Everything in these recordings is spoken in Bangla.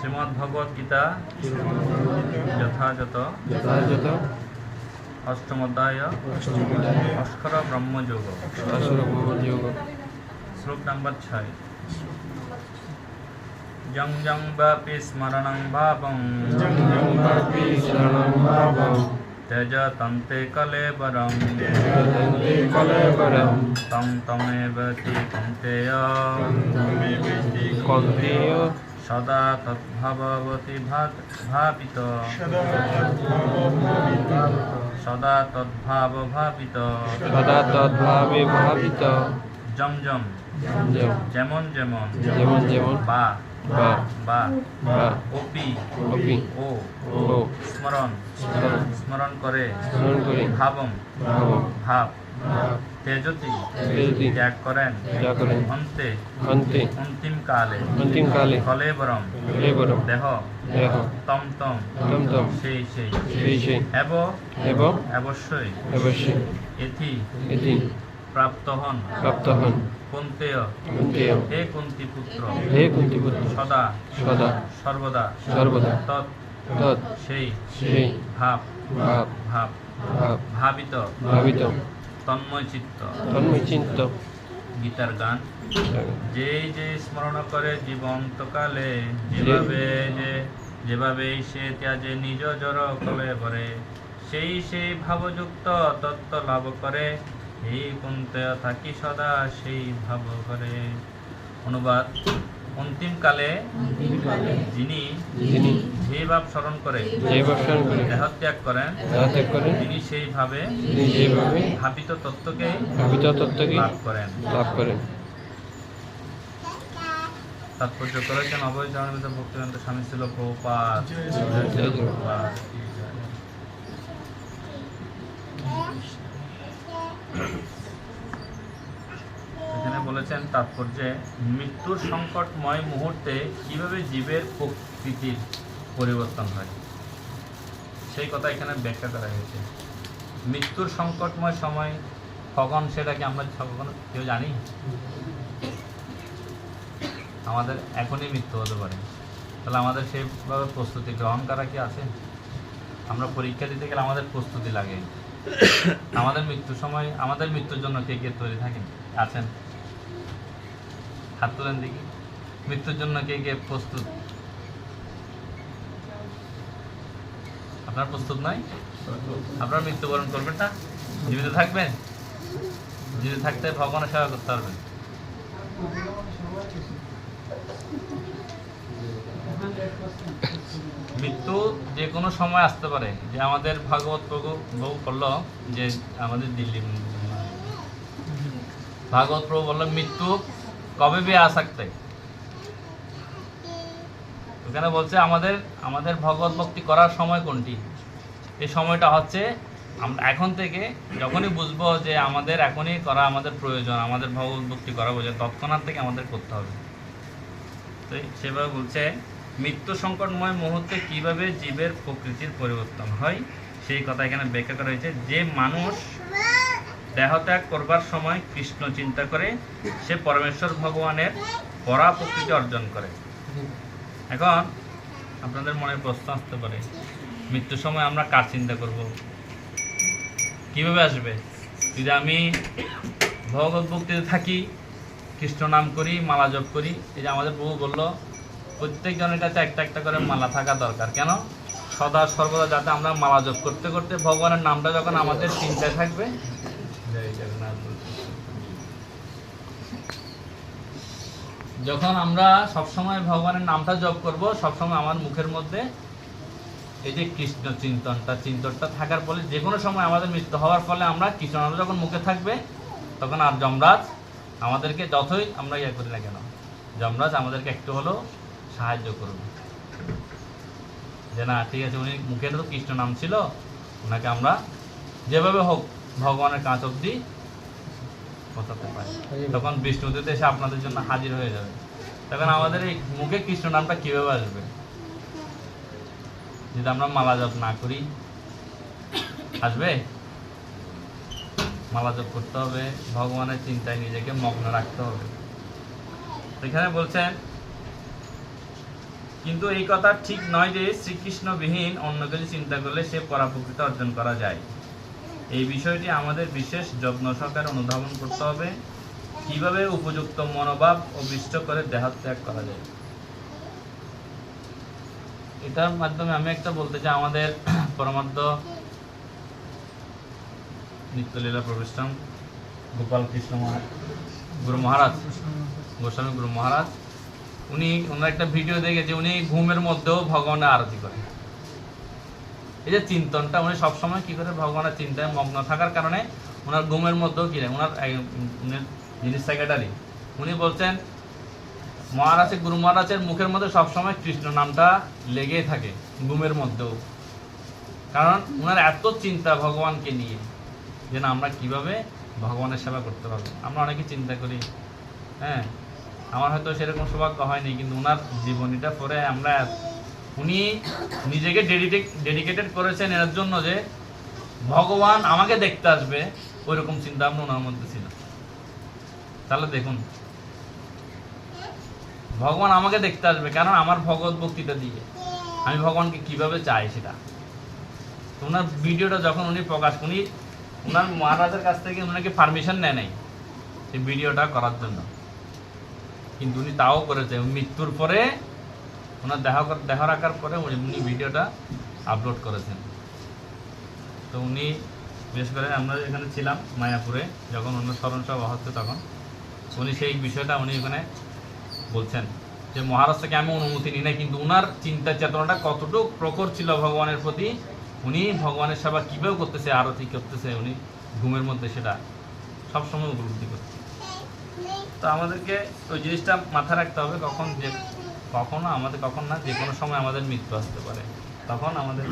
শ্রীমদ্ ভগবত গীতা যথাযথ যথাযথ অষ্টম অধ্যায় অস্কর ব্রহ্মযোগ শাসন যোগ শ্লোক নাম্বার ছয় যং যং বাপি স্মরণং ভাবং শরণং ভাবং ত্যজ তন্তে কলেবরং তন্তে কলেবরম তং তমেব তি কন্তেয় কন্তেয় সদা তদ্ভাবতি ভাবিত। সদা তদ্ভাব ভাবিত। সদা তদ্ভাবে ভাবিত। জমজম। জম যেমন যেমন যেমন। যেমন যেমন। বা। বা বা বা অপি অপি ও ও স্মরণ স্মরণ করে স্মরণ করে ভাবম ভাবং তেজতি তেজতি ত্যাগ করেন যা করেন অন্তে অন্তে অন্তিম কালে অন্তিমকালে কলেবরম লেবর দেহ দেহ তম তম তম তম সেই সেই সেই সেই এব এবং অবশ্যই অবশ্যই এথি এটি প্রাপ্ত হন। প্রাপ্ত হন। কুন্তেয়। কুন্তেয়। হে কুন্তি পুত্র হে কুন্তিপুত্র। সদা। সদা। সর্বদা। সর্বদা। তৎ। তৎ। সেই। সেই। ভাব। ভাব। ভাব। ভাব। ভাবিত। ভাবিত। তন্ময় চিত্ত তন্ময় চিন্ত গীতার গান। যেই যে স্মরণ করে জীবন্তকালে যেভাবে যে যেভাবে সে ত্যাজে নিজ জড় কলে করে সেই সেই ভাবযুক্ত তত্ত্ব লাভ করে এই কুন্তে থাকি সদা সেই ভাব করে অনুবাদ অন্তিম কালে যিনি যে ভাব স্মরণ করে দেহত্যাগ করেন ত্যাগ করেন তিনি সেইভাবে ভাবিত তত্ত্বকে ভাবিত তত্ত্বকে লাভ করেন। লাভ করেন। তাৎপর্য করেছেন চরণিত ভক্তিবেন্দ্র স্বামী ছিল প্রপাত জয় গুরু। এখানে বলেছেন তাৎপর্যে মৃত্যুর সংকটময় মুহূর্তে কীভাবে জীবের প্রকৃতির পরিবর্তন হয়? সেই কথা এখানে ব্যাখ্যা করা হয়েছে। মৃত্যুর সংকটময় সময় কখন সেটা কি আমরা কখনো কেউ জানি? আমাদের এখনই মৃত্যু হতে পারে। তাহলে আমাদের সেইভাবে প্রস্তুতি গ্রহণ করা কি আছে? আমরা পরীক্ষা দিতে গেলে আমাদের প্রস্তুতি লাগে। আমাদের মৃত্যুর সময়, আমাদের মৃত্যুর জন্য কে কে তৈরি থাকেন, আছেন? হাত তুলেন মৃত্যুর জন্য কে কে প্রস্তুত? আপনার প্রস্তুত নয় আপনার মৃত্যুবরণ করবেন না? জীবিত থাকবেন? জীবিত থাকতে ভগবানের সেবা করতে পারবেন। মৃত্যু যে কোনো সময় আসতে পারে। যে আমাদের ভাগবত প্রভু প্রভু বলল যে আমাদের দিল্লি ভাগবত প্রভু বলল, মৃত্যু কবে भी आ सकते ওখানে বলছে আমাদের আমাদের ভগবত ভক্তি করার সময় কোনটি এই সময়টা হচ্ছে আমরা এখন থেকে যখনই বুঝবো যে আমাদের এখনই করা আমাদের প্রয়োজন আমাদের ভগবত ভক্তি করা প্রয়োজন তৎক্ষণাৎ থেকে আমাদের করতে হবে তো সেভাবে বলছে মৃত্যু সংকটময় মুহূর্তে কিভাবে জীবের প্রকৃতির পরিবর্তন হয় সেই কথা এখানে ব্যাখ্যা করা হয়েছে যে মানুষ দেহত্যাগ করবার সময় কৃষ্ণ চিন্তা করে, সে পরমেশ্বর ভগবানের পরা প্রকৃতি অর্জন করে। এখন আপনাদের মনে প্রশ্ন আসতে পারে, মৃত্যুর সময় আমরা কার চিন্তা করব? কীভাবে আসবে? যদি আমি ভগবত ভক্তিতে থাকি, কৃষ্ণ নাম করি, মালা জপ করি, এই যে আমাদের প্রভু বলল প্রত্যেক জনের কাছে একটা একটা করে মালা থাকা দরকার। কেন? সদা সর্বদা যাতে আমরা মালা জপ করতে করতে ভগবানের নামটা যখন আমাদের চিন্তায় থাকবে যখন আমরা সবসময় ভগবানের নামটা জপ করব, সবসময় আমার মুখের মধ্যে এই যে কৃষ্ণ চিন্তনটা চিন্তনটা থাকার ফলে যে কোনো সময় আমাদের মৃত্যু হওয়ার ফলে আমরা যখন মুখে থাকবে, তখন আর যমরাজ আমাদেরকে যতই আমরা ইয়ে করি না কেন, যমরাজ আমাদেরকে একটু হলেও সাহায্য করবে। যে না, ঠিক আছে, উনি মুখে তো কৃষ্ণ নাম ছিল ওনাকে আমরা যেভাবে হোক ভগবানের কাঁচ অব্দি পৌঁছাতে পারি। তখন বিষ্ণুদূত এসে আপনাদের জন্য হাজির হয়ে যাবে। তখন আমাদের এই মুখে কৃষ্ণ নামটা কীভাবে আসবে? যদি আমরা মালা জপ না করি, আসবে? মালা জপ করতে হবে, ভগবানের চিন্তায় নিজেকে মগ্ন রাখতে হবে। এখানে বলছেন, কিন্তু এই কথা ঠিক নয় যে শ্রীকৃষ্ণবিহীন অন্য কিছু চিন্তা করলে সে পরাপ্রকৃত অর্জন করা যায়। এই বিষয়টি আমাদের বিশেষ যত্ন সহকারে অনুধাবন করতে হবে। কীভাবে উপযুক্ত মনোভাব অভিষ্ট করে দেহাত্যাগ করা যায়? এটার মাধ্যমে আমি একটা বলতে চাই, আমাদের পরমার্থ নিত্যলীলা প্রবেশন গোপাল কৃষ্ণ মহারাজ, গুরু মহারাজ, গোস্বামী গুরু মহারাজ, উনি, ওনার একটা ভিডিও দেখেছে, উনি ঘুমের মধ্যেও ভগবানের আরতি করেন। এই যে চিন্তনটা, উনি সবসময় কি করে ভগবানের চিন্তায় মগ্ন থাকার কারণে ওনার ঘুমের মধ্যেও কি নেই, ওনার যিনি সেক্রেটারি উনি বলছেন মহারাজের গুরু মহারাজের মুখের মধ্যে সবসময় কৃষ্ণ নামটা লেগেই থাকে, ঘুমের মধ্যেও। কারণ ওনার এত চিন্তা ভগবানকে নিয়ে যে না, আমরা কীভাবে ভগবানের সেবা করতে পারব? আমরা অনেকে চিন্তা করি হ্যাঁ আমার হয়তো সেরকম সৌভাগ্য হয়নি, কিন্তু ওনার জীবনীটা পরে আমরা উনি নিজেকে ডেডিকেটেড করেছেন এর জন্য যে ভগবান আমাকে দেখতে আসবে, ওইরকম চিন্তা ভাবনা ওনার মধ্যে ছিল। তাহলে দেখুন, ভগবান আমাকে দেখতে আসবে কারণ আমার ভগবত ভক্তিটা দিয়ে। আমি ভগবানকে কীভাবে চাই সেটা। ওনার ভিডিওটা যখন উনি প্রকাশ উনি ওনার মহারাজের কাছ থেকে ওনাকে পারমিশন নেয় নাই সেই ভিডিওটা করার জন্য। কিন্তু উনি তাও করেছে, মৃত্যুর পরে ওনার কর- দেখা রাখার পরে উনি ভিডিওটা আপলোড করেছেন। তো উনি বিশেষ করে আমরা এখানে ছিলাম মায়াপুরে, যখন অন্য স্মরণ সভা হচ্ছে তখন, উনি সেই বিষয়টা উনি এখানে বলছেন যে মহারাজ থেকে আমি অনুমতি নিই না কিন্তু ওনার চিন্তা চেতনাটা কতটুকু প্রখর ছিল ভগবানের প্রতি, উনি ভগবানের সেবা কীভাবে করতেছে, আরতি করতেছে, উনি ঘুমের মধ্যে সেটা সবসময় উপলব্ধি করছে তো আমাদেরকে ওই জিনিসটা মাথায় রাখতে হবে কখন যে কখনো আমাদের, কখন না, যে কোনো সময় আমাদের মৃত্যু আসতে পারে। তখন আমাদের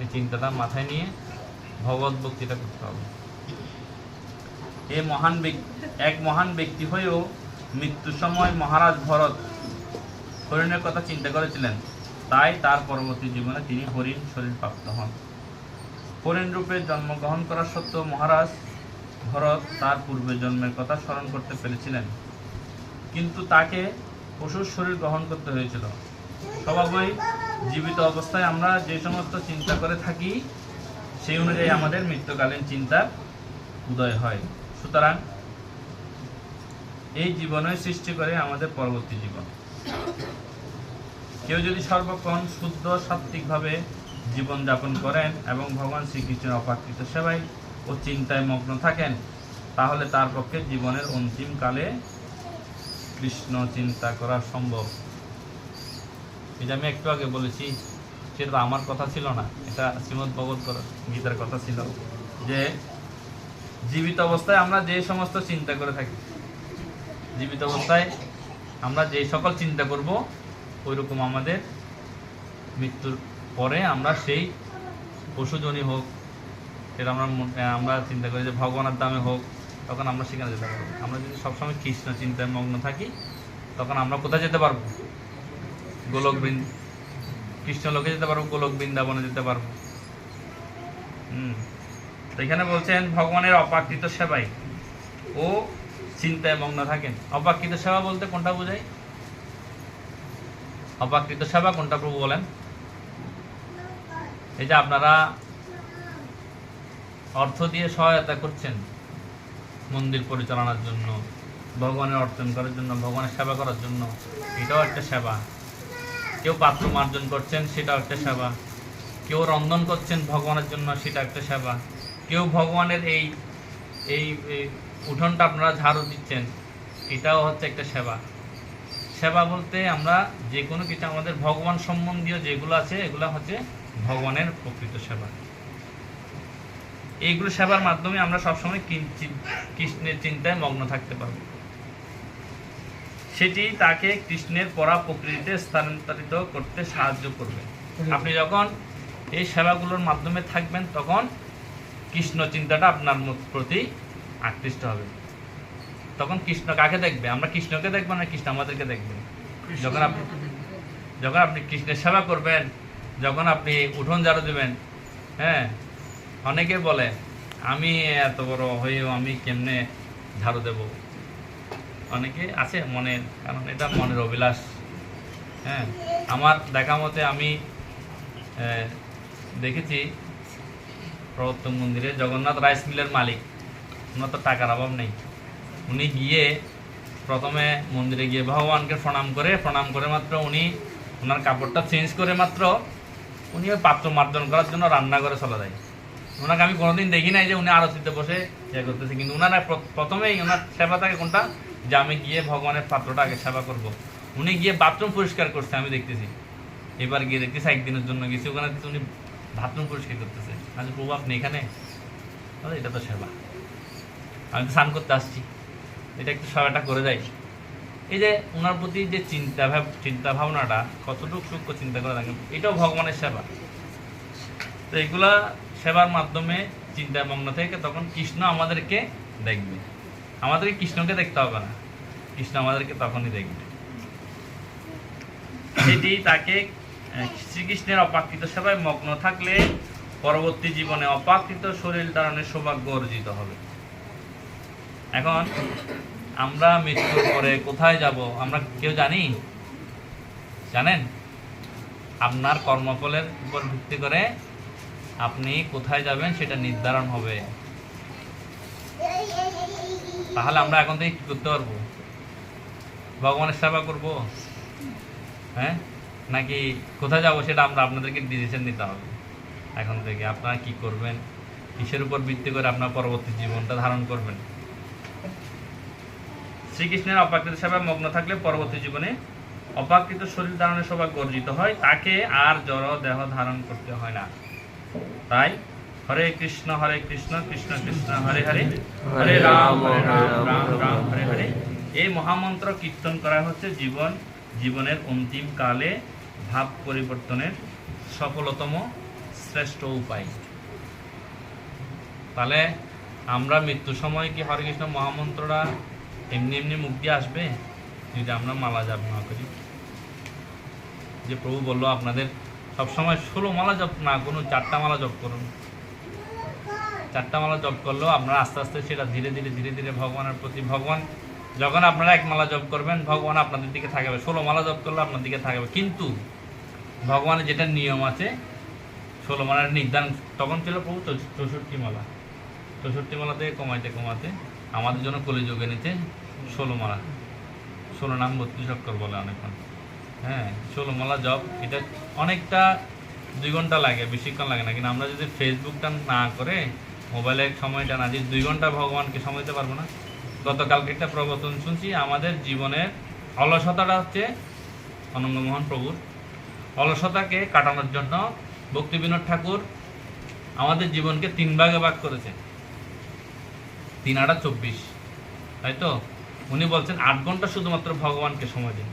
এই চিন্তাটা মাথায় নিয়ে ভগবত ভক্তিটা করতে হবে। এ মহান ব্যক্তি এক মহান ব্যক্তি হয়েও মৃত্যুর সময় মহারাজ ভরত হরিণের কথা চিন্তা করেছিলেন। তাই তার পরবর্তী জীবনে তিনি হরিণ শরীর প্রাপ্ত হন। হরিণ রূপে জন্মগ্রহণ করা সত্ত্বেও মহারাজ ভরত তার পূর্বের জন্মের কথা স্মরণ করতে পেরেছিলেন। কিন্তু তাকে পশুর শরীর গ্রহণ করতে হয়েছিল। স্বভাবই জীবিত অবস্থায় আমরা যে সমস্ত চিন্তা করে থাকি, সেই অনুযায়ী আমাদের মৃত্যুকালীন চিন্তার উদয় হয়। সুতরাং এই জীবনই সৃষ্টি করে আমাদের পরবর্তী জীবন। কেউ যদি সর্বক্ষণ শুদ্ধ, সাত্ত্বিকভাবে জীবনযাপন করেন এবং ভগবান শ্রীকৃষ্ণের অপাকৃত সেবায় ও চিন্তায় মগ্ন থাকেন, তাহলে তার পক্ষে জীবনের অন্তিম কালে কৃষ্ণ চিন্তা করা সম্ভব। এটা আমি একটু আগে বলেছি, সেটা আমার কথা ছিল না, এটা শ্রীমদ ভগবত গীতার কথা ছিল যে, জীবিত অবস্থায় আমরা যে সমস্ত চিন্তা করে থাকি, জীবিত অবস্থায় আমরা যে সকল চিন্তা করব, ওইরকম আমাদের মৃত্যুর পরে আমরা সেই পশুজনী হোক, সেটা আমরা আমরা চিন্তা করি যে ভগবানের দামে হোক তখন আমরা সেখানে যেতে পারব। আমরা যদি সবসময় কৃষ্ণ চিন্তায় মগ্ন থাকি, তখন আমরা কোথায় যেতে পারব? গোলক বৃন্দ কৃষ্ণ লোকে যেতে পারব, গোলক বৃন্দাবনে যেতে পারব। হুম। তো এখানে বলছেন, ভগবানের অপাকৃত সেবাই ও চিন্তায় মগ্ন থাকেন। অপাকৃত সেবা বলতে কোনটা বোঝায়? অপাকৃত সেবা কোনটা প্রভু বলেন? এই যে আপনারা অর্থ দিয়ে সহায়তা করছেন মন্দির পরিচালনার জন্য, ভগবানের অর্জন করার জন্য, ভগবানের সেবা করার জন্য, এটাও একটা সেবা। কেউ পাত্র মার্জন করছেন, সেটাও একটা সেবা। কেউ রন্ধন করছেন ভগবানের জন্য, সেটা একটা সেবা। কেউ ভগবানের এই এই উঠোনটা আপনারা ঝাড়ু দিচ্ছেন, এটাও হচ্ছে একটা সেবা। সেবা বলতে আমরা যে কোনো কিছু, আমাদের ভগবান সম্বন্ধীয় যেগুলো আছে, এগুলো হচ্ছে ভগবানের প্রকৃত সেবা। এইগুলো সেবার মাধ্যমে আমরা সবসময় কৃষ্ণের চিন্তায় মগ্ন থাকতে পারব। সেটি তাকে কৃষ্ণের পরা প্রকৃতিতে স্থানান্তরিত করতে সাহায্য করবে। আপনি যখন এই সেবাগুলোর মাধ্যমে থাকবেন তখন কৃষ্ণ চিন্তাটা আপনার প্রতি আকৃষ্ট হবে। তখন কৃষ্ণ কাকে দেখবে? আমরা কৃষ্ণকে দেখব না কৃষ্ণ আমাদেরকে দেখবে? যখন আপনি যখন আপনি কৃষ্ণের সেবা করবেন যখন আপনি উঠোন ঝাড়ু দেবেন হ্যাঁ অনেকে বলে, আমি এত বড় হয়েও আমি কেমনে ঝাড়ু দেব? অনেকে আছে মনে কারণ এটা মনের অভিলাষ। হ্যাঁ আমার দেখা মতে আমি দেখেছি প্রবর্তক মন্দিরে জগন্নাথ রাইস মিলের মালিক। ওনার তো টাকার অভাব নেই। উনি গিয়ে প্রথমে মন্দিরে গিয়ে ভগবানকে প্রণাম করে প্রণাম করে মাত্র উনি ওনার কাপড়টা চেঞ্জ করে মাত্র উনি ওই পাত্র মার্জন করার জন্য রান্না করে চলে যায়। ওনাকে আমি কোনোদিন দেখি নাই যে উনি আরতিতে বসে ইয়ে করতেছে। কিন্তু ওনারা প্র- প্রথমেই ওনার সেবা থাকে কোনটা? যে আমি গিয়ে ভগবানের পাত্রটা আগে সেবা করব। উনি গিয়ে বাথরুম পরিষ্কার করছে, আমি দেখতেছি। এবার গিয়ে দেখতেছি একদিনের জন্য গেছি, ওখানে উনি বাথরুম পরিষ্কার করতেছে। আচ্ছা প্রভু আপনি এখানে? এটা তো সেবা। আমি তো স্নান করতে আসছি। এটা একটু সেবাটা করে যাই। এই যে ওনার প্রতি যে চিন্তা ভাব, চিন্তা ভাবনাটা কতটুকু সূক্ষ্ম চিন্তা করে থাকেন, এটাও ভগবানের সেবা। তো এগুলা সেবার মাধ্যমে চিন্তা মগ্ন থেকে তখন কৃষ্ণ আমাদেরকে দেখবে। আমাদেরকে কৃষ্ণকে দেখতে হবে না। কৃষ্ণ আমাদেরকে তখনই দেখবে। সেটি তাকে শ্রীকৃষ্ণের অপাকৃত সেবায় মগ্ন থাকলে পরবর্তী জীবনে অপাকৃত শরীর ধারণের সৌভাগ্য অর্জিত হবে। এখন আমরা মৃত্যুর পরে কোথায় যাব, আমরা কেউ জানি? জানেন? আপনার কর্মফলের উপর ভিত্তি করে আপনি কোথায় যাবেন সেটা নির্ধারণ হবে। তাহলে আমরা এখন থেকে কি করতে পারব? ভগবানের সেবা করব? হ্যাঁ? নাকি কোথায় যাব সেটা আমরা আপনাদেরকে ডিসিশন নিতে হবে। এখন থেকে আপনারা কি করবেন? কিসের উপর ভিত্তি করে আপনার পরবর্তী জীবনটা ধারণ করবেন? শ্রীকৃষ্ণের অপাকৃত সেবায় মগ্ন থাকলে পরবর্তী জীবনে অপাকৃত শরীর ধারণের সৌভাগ্য অর্জিত হয়। তাকে আর জড় দেহ ধারণ করতে হয় না। তাই হরে কৃষ্ণ হরে কৃষ্ণ কৃষ্ণ কৃষ্ণ হরে হরে হরে রাম হরে রাম রাম রাম হরে হরে। এই মহামন্ত্র কীর্তন করা হচ্ছে জীবন জীবনের অন্তিম কালে ভাব পরিবর্তনের সফলতম শ্রেষ্ঠ উপায়। তাহলে আমরা মৃত্যু সময় কি হরে কৃষ্ণ মহামন্ত্রটা এমনি এমনি মুখ দিয়ে আসবে? যদি আমরা মালা জপ না করি। যে প্রভু বলল আপনাদের সবসময় ষোলো মালা জপ, না, কোনো চারটা মালা জপ করুন। চারটা মালা জপ করলেও আপনারা আস্তে আস্তে সেটা ধীরে ধীরে ধীরে ধীরে ভগবানের প্রতি, ভগবান যখন আপনারা এক মালা জপ করবেন, ভগবান আপনাদের দিকে থাকবে। ষোলো মালা জপ করলে আপনার দিকে থাকবে। কিন্তু ভগবানের যেটা নিয়ম আছে, ষোলো মালার নির্ধারণ, তখন ছিল প্রভু চৌষট্টি মালা। চৌষট্টি মালা থেকে কমাইতে কমাতে আমাদের জন্য কলিযুগে নিতে ষোলো মালা। ষোলো নাম বত্রিশ অক্ষর বলে অনেকক্ষণ। হ্যাঁ ষোলো মালা জব এটা অনেকটা দুই ঘণ্টা লাগে, বেশিক্ষণ লাগে না। কিন্তু আমরা যদি ফেসবুকটা না করে মোবাইলে সময়টা না দিয়ে দুই ঘণ্টা ভগবানকে সময় দিতে পারব না। গতকালকে একটা প্রবচন শুনছি, আমাদের জীবনের অলসতাটা হচ্ছে অনঙ্গমোহন প্রভুর। অলসতাকে কাটানোর জন্য ভক্তি বিনোদ ঠাকুর আমাদের জীবনকে তিন ভাগে ভাগ করেছে। তিন আটা চব্বিশ, তাই তো? উনি বলছেন, আট ঘণ্টা শুধুমাত্র ভগবানকে সময় দিন।